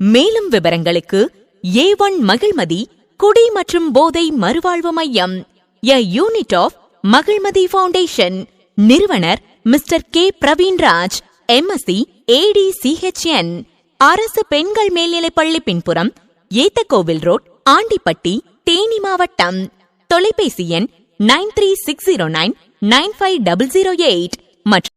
மேலும் விவரங்களுக்கு ஏ ஒன் மகிழ்மதி குடி மற்றும் போதை மறுவாழ்வு மையம் a unit of Magizhmathi foundation நிறுவனர் mister K Praveenraj MSc AD CHN அரசு பெண்கள் மேல்நிலைப்பள்ளி பின்புறம் ஏத்தக்கோவில் ரோட் ஆண்டிப்பட்டி தேனி மாவட்டம். தொலைபேசி எண் nine three six zero nine nine five double zero eight மற்றும்